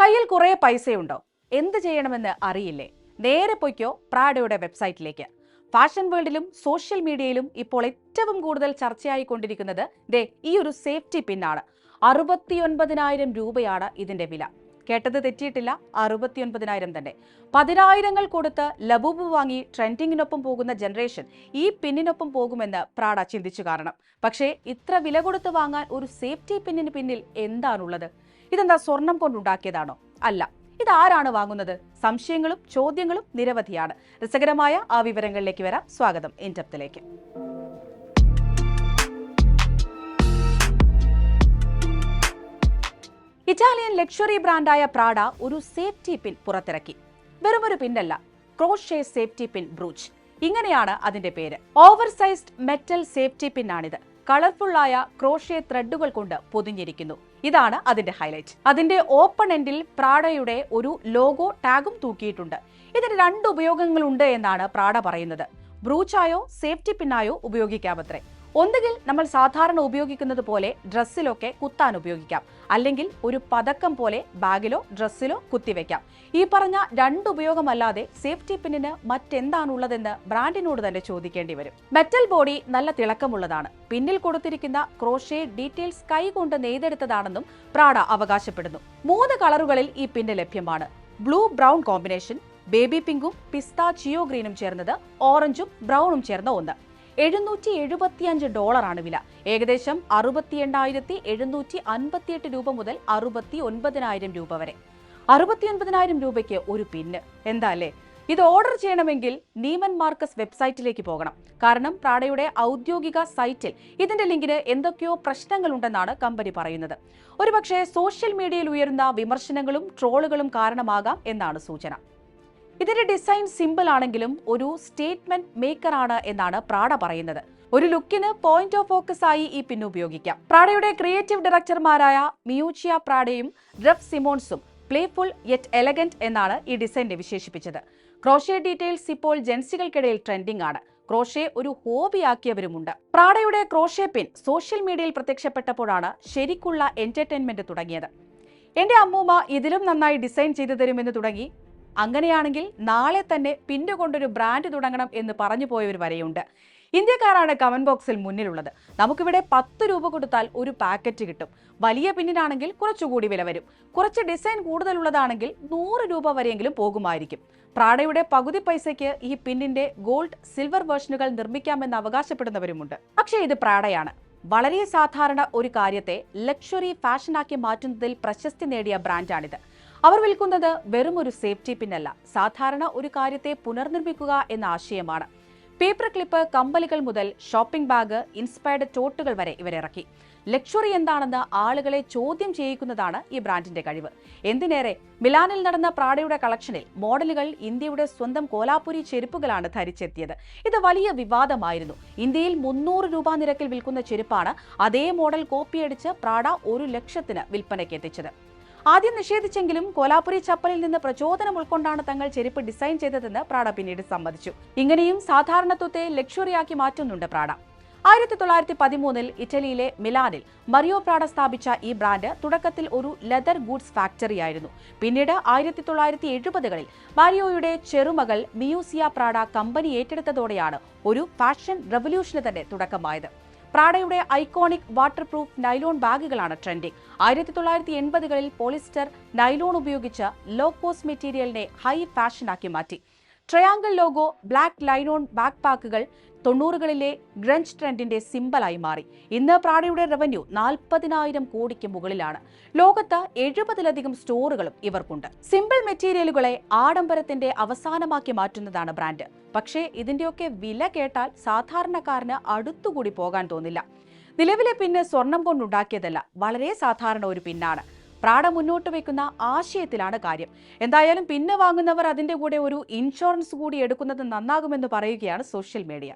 കയ്യിൽ കുറേ പൈസയുണ്ടോ? എന്ത് ചെയ്യണമെന്ന് അറിയില്ലേ? നേരെ പൊയ്ക്കോ പ്രാഡയുടെ വെബ്സൈറ്റിലേക്ക്. ഫാഷൻ വേൾഡിലും സോഷ്യൽ മീഡിയയിലും ഇപ്പോൾ ഏറ്റവും കൂടുതൽ ചർച്ചയായിക്കൊണ്ടിരിക്കുന്നത് ദേ ഈ ഒരു സേഫ്റ്റി പിന്നാണ്. അറുപത്തിയൊൻപതിനായിരം രൂപയാണ് ഇതിന്റെ വില. കേട്ടത് തെറ്റിയിട്ടില്ല അറുപത്തിയൊൻപതിനായിരം തന്നെ. പതിനായിരങ്ങൾ കൊടുത്ത് ലബൂബ് വാങ്ങി ട്രെൻഡിങ്ങിനൊപ്പം പോകുന്ന ജനറേഷൻ ഈ പിന്നിനൊപ്പം പോകുമെന്ന് പ്രാഡ ചിന്തിച്ചു കാരണം. പക്ഷേ ഇത്ര വില കൊടുത്ത് വാങ്ങാൻ ഒരു സേഫ്റ്റി പിന്നിന് പിന്നിൽ എന്താണുള്ളത്? ഇതെന്താ സ്വർണം കൊണ്ടുണ്ടാക്കിയതാണോ? അല്ല ഇത് ആരാണ് വാങ്ങുന്നത്? സംശയങ്ങളും ചോദ്യങ്ങളും നിരവധിയാണ്. രസകരമായ ആ വിവരങ്ങളിലേക്ക് വരാം. സ്വാഗതം ഇന്റപ്തിലേക്ക് ഇറ്റാലിയൻ ലക്ഷറി ബ്രാൻഡായ പ്രാഡ ഒരു സേഫ്റ്റി പിൻ പുറത്തിറക്കി. വെറുമൊരു പിന്നല്ല ക്രോഷേ സേഫ്റ്റി പിൻ ബ്രൂച്ച്. ഇങ്ങനെയാണ് അതിന്റെ പേര്. ഓവർ സൈസ്ഡ് മെറ്റൽ സേഫ്റ്റി പിന്നാണിത്. കളർഫുള്ളായ ക്രോഷേ ത്രെഡുകൾ കൊണ്ട് പൊതിഞ്ഞിരിക്കുന്നു. ഇതാണ് അതിന്റെ ഹൈലൈറ്റ് അതിന്റെ ഓപ്പൺ എൻഡിൽ പ്രാഡയുടെ ഒരു ലോഗോ ടാഗും തൂക്കിയിട്ടുണ്ട്. ഇതിന് രണ്ട് ഉപയോഗങ്ങളുണ്ട് എന്നാണ് പ്രാഡ പറയുന്നത്. ബ്രൂച്ചായോ സേഫ്റ്റി പിന്നായോ ഉപയോഗിക്കാമത്രേ. ഒന്നുകിൽ നമ്മൾ സാധാരണ ഉപയോഗിക്കുന്നത് പോലെ ഡ്രസ്സിലൊക്കെ കുത്താൻ ഉപയോഗിക്കാം. അല്ലെങ്കിൽ ഒരു പതക്കം പോലെ ബാഗിലോ ഡ്രസ്സിലോ കുത്തിവെക്കാം ഈ പറഞ്ഞ രണ്ട് ഉപയോഗമല്ലാതെ സേഫ്റ്റി പിന്നിന് മറ്റെന്താണുള്ളതെന്ന് ബ്രാൻഡിനോട് തന്നെ ചോദിക്കേണ്ടി വരും. മെറ്റൽ ബോഡി നല്ല തിളക്കമുള്ളതാണ്. പിന്നിൽ കൊടുത്തിരിക്കുന്ന ക്രോഷേ ഡീറ്റെയിൽസ് കൈകൊണ്ട് നെയ്തെടുത്തതാണെന്നും പ്രാഡ അവകാശപ്പെടുന്നു. മൂന്ന് കളറുകളിൽ ഈ പിന്ന് ലഭ്യമാണ്. ബ്ലൂ ബ്രൗൺ കോമ്പിനേഷൻ ബേബി പിങ്കും പിസ്ത ചിയോ ഗ്രീനും ചേർന്നത് ഓറഞ്ചും ബ്രൗണും ചേർന്ന ഒന്ന്. എഴുന്നൂറ്റി എഴുപത്തിയഞ്ച് ഡോളറാണ് വില. ഏകദേശം അറുപത്തി എണ്ണായിരത്തി എഴുന്നൂറ്റി അൻപത്തിയെട്ട് രൂപ മുതൽ അറുപത്തി ഒൻപതിനായിരം രൂപ വരെ. അറുപത്തി ഒൻപതിനായിരം രൂപയ്ക്ക് ഒരു പിന്ന്. എന്താ അല്ലേ ഇത് ഓർഡർ ചെയ്യണമെങ്കിൽ നീമൻ മാർക്കസ് വെബ്സൈറ്റിലേക്ക് പോകണം. കാരണം പ്രാഡയുടെ ഔദ്യോഗിക സൈറ്റിൽ ഇതിന്റെ ലിങ്കിന് എന്തൊക്കെയോ പ്രശ്നങ്ങളുണ്ടെന്നാണ് കമ്പനി പറയുന്നത്. ഒരുപക്ഷെ സോഷ്യൽ മീഡിയയിൽ ഉയരുന്ന വിമർശനങ്ങളും ട്രോളുകളും കാരണമാകാം എന്നാണ് സൂചന. ഇതിന്റെ ഡിസൈൻ സിമ്പിൾ ആണെങ്കിലും ഒരു സ്റ്റേറ്റ്മെന്റ് മേക്കർ ആണ് എന്നാണ് പ്രാഡ പറയുന്നത്. ഒരു ലുക്കിന് പോയിന്റ് ഓഫ് ഫോക്കസ് ആയി ഈ പിൻ ഉപയോഗിക്കാം. പ്രാഡയുടെ ക്രിയേറ്റീവ് ഡയറക്ടർമാരായ മിയൂച്ചിയ പ്രാഡയും റഫ് സിമോൺസും പ്ലേഫുൾ യെറ്റ് എലഗന്റ് എന്നാണ് ഈ ഡിസൈനെ വിശേഷിപ്പിച്ചത്. ക്രോഷേ ഡീറ്റെയിൽസ് ഇപ്പോൾ ജെൻസികൾക്കിടയിൽ ട്രെൻഡിംഗ് ആണ്. ക്രോഷേ ഒരു ഹോബിയാക്കിയവരുമുണ്ട് പ്രാഡയുടെ ക്രോഷേ പിൻ സോഷ്യൽ മീഡിയയിൽ പ്രത്യക്ഷപ്പെട്ടപ്പോഴാണ് ശരിക്കുള്ള എന്റർടൈൻമെന്റ് തുടങ്ങിയത്. എന്റെ അമ്മൂമ്മ ഇതിലും നന്നായി ഡിസൈൻ ചെയ്തു തരുമെന്ന് തുടങ്ങി അങ്ങനെയാണെങ്കിൽ നാളെ തന്നെ പിന്നു കൊണ്ടൊരു ബ്രാൻഡ് തുടങ്ങണം എന്ന് പറഞ്ഞു പോയവർ വരെയുണ്ട്. ഇന്ത്യക്കാരാണ് കമന്റ് ബോക്സിൽ മുന്നിലുള്ളത്. നമുക്കിവിടെ പത്ത് രൂപ കൊടുത്താൽ ഒരു പാക്കറ്റ് കിട്ടും. വലിയ പിന്നിനാണെങ്കിൽ കുറച്ചുകൂടി വില വരും. കുറച്ച് ഡിസൈൻ കൂടുതലുള്ളതാണെങ്കിൽ നൂറ് രൂപ വരെയെങ്കിലും പോകുമായിരിക്കും. പ്രാഡയുടെ പകുതി പൈസയ്ക്ക് ഈ പിന്നിന്റെ ഗോൾഡ് സിൽവർ വേർഷനുകൾ നിർമ്മിക്കാമെന്ന് അവകാശപ്പെടുന്നവരുമുണ്ട്. പക്ഷേ ഇത് പ്രാഡയാണ്. വളരെ സാധാരണ ഒരു കാര്യത്തെ ലക്ഷറി ഫാഷനാക്കി മാറ്റുന്നതിൽ പ്രശസ്തി നേടിയ ബ്രാൻഡാണിത് അവർ വിൽക്കുന്നത് വെറും ഒരു സേഫ്റ്റി പിന്നല്ല സാധാരണ ഒരു കാര്യത്തെ പുനർനിർമ്മിക്കുക എന്ന ആശയമാണ്. പേപ്പർ ക്ലിപ്പ് കമ്പലുകൾ മുതൽ ഷോപ്പിംഗ് ബാഗ് ഇൻസ്പയർഡ് ടോട്ടുകൾ വരെ ഇവരിറക്കി ലക്ഷറി എന്താണെന്ന് ആളുകളെ ചോദ്യം ചെയ്യിക്കുന്നതാണ് ഈ ബ്രാൻഡിന്റെ കഴിവ്. എന്തിനേറെ മിലാനിൽ നടന്ന പ്രാഡയുടെ കളക്ഷനിൽ മോഡലുകൾ ഇന്ത്യയുടെ സ്വന്തം കോലാപുരി ചെരുപ്പുകളാണ് ധരിച്ചെത്തിയത്. ഇത് വലിയ വിവാദമായിരുന്നു. ഇന്ത്യയിൽ മുന്നൂറ് രൂപ നിരക്കിൽ വിൽക്കുന്ന ചെരുപ്പാണ് അതേ മോഡൽ കോപ്പിയടിച്ച് പ്രാഡ ഒരു ലക്ഷത്തിന് വിൽപ്പനയ്ക്ക് എത്തിച്ചത്. ആദ്യം നിഷേധിച്ചെങ്കിലും കോലാപുരി ചപ്പലിൽ നിന്ന് പ്രചോദനം ഉൾക്കൊണ്ടാണ് തങ്ങൾ ചെരുപ്പ് ഡിസൈൻ ചെയ്തതെന്ന് പ്രാഡ പിന്നീട് സമ്മതിച്ചു. ഇങ്ങനെയും സാധാരണത്വത്തെ ലക്ഷറിയാക്കി മാറ്റുന്നുണ്ട് പ്രാഡ ആയിരത്തി തൊള്ളായിരത്തി പതിമൂന്നിൽ ഇറ്റലിയിലെ മിലാനിൽ മറിയോ പ്രാഡ സ്ഥാപിച്ച ഈ ബ്രാൻഡ് തുടക്കത്തിൽ ഒരു ലെതർ ഗുഡ്സ് ഫാക്ടറി ആയിരുന്നു. പിന്നീട് ആയിരത്തി തൊള്ളായിരത്തി എഴുപതുകളിൽ മാരിയോയുടെ ചെറുമകൾ മിയൂസിയ പ്രാഡ കമ്പനി ഏറ്റെടുത്തതോടെയാണ് ഒരു ഫാഷൻ റവല്യൂഷന് തന്നെ തുടക്കമായത്. പ്രാഡയുടെ ഐക്കോണിക് വാട്ടർ പ്രൂഫ് നൈലോൺ ബാഗുകളാണ് ട്രെൻഡിംഗ് ആയിരത്തി തൊള്ളായിരത്തി എൺപതുകളിൽ പോളിസ്റ്റർ നൈലോൺ ഉപയോഗിച്ച് ലോ കോസ്റ്റ് മെറ്റീരിയലിനെ ഹൈ ഫാഷനാക്കി മാറ്റി. Triangle logo black nylon back പാക്കുകൾ തൊണ്ണൂറുകളിലെ ഗ്രഞ്ച് ട്രെൻഡിന്റെ സിമ്പലായി മാറി. ഇന്ന് പ്രാഡയുടെ റവന്യൂ നാൽപ്പതിനായിരം കോടിക്ക് മുകളിലാണ്. ലോകത്ത് എഴുപതിലധികം സ്റ്റോറുകളും ഇവർക്കുണ്ട്. Simple മെറ്റീരിയലുകളെ ആഡംബരത്തിന്റെ അവസാനമാക്കി മാറ്റുന്നതാണ് brand. പക്ഷേ ഇതിന്റെയൊക്കെ വില കേട്ടാൽ സാധാരണക്കാരന് അടുത്തുകൂടി പോകാൻ തോന്നില്ല. നിലവിലെ പിന്ന് സ്വർണം കൊണ്ടുണ്ടാക്കിയതല്ല വളരെ സാധാരണ ഒരു പിന്നാണ്. പ്രാഡ മുന്നോട്ട് വെക്കുന്ന ആശയത്തിലാണ് കാര്യം. എന്തായാലും പിന്നെ വാങ്ങുന്നവർ അതിന്റെ കൂടെ ഒരു ഇൻഷുറൻസ് കൂടി എടുക്കുന്നത് നന്നാകുമെന്ന് പറയുകയാണ് സോഷ്യൽ മീഡിയ